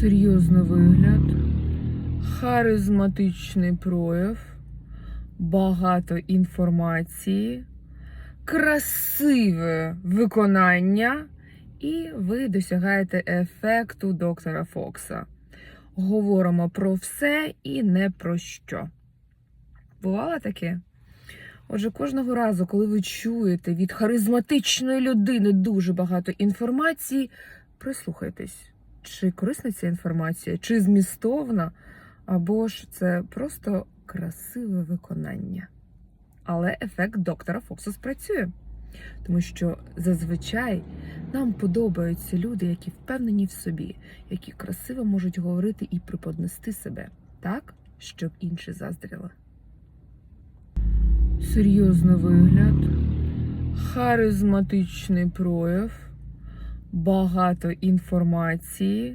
серйозний вигляд, харизматичний прояв, багато інформації, красиве виконання, і ви досягаєте ефекту доктора Фокса. Говоримо про все і не про що. Бувало таке? Отже, кожного разу, коли ви чуєте від харизматичної людини дуже багато інформації, прислухайтесь, чи корисна ця інформація, чи змістовна, або ж це просто красиве виконання. Але ефект доктора Фокса спрацює. Тому що зазвичай нам подобаються люди, які впевнені в собі, які красиво можуть говорити і преподнести себе так, щоб інші заздріли. Серйозний вигляд, харизматичний прояв, багато інформації,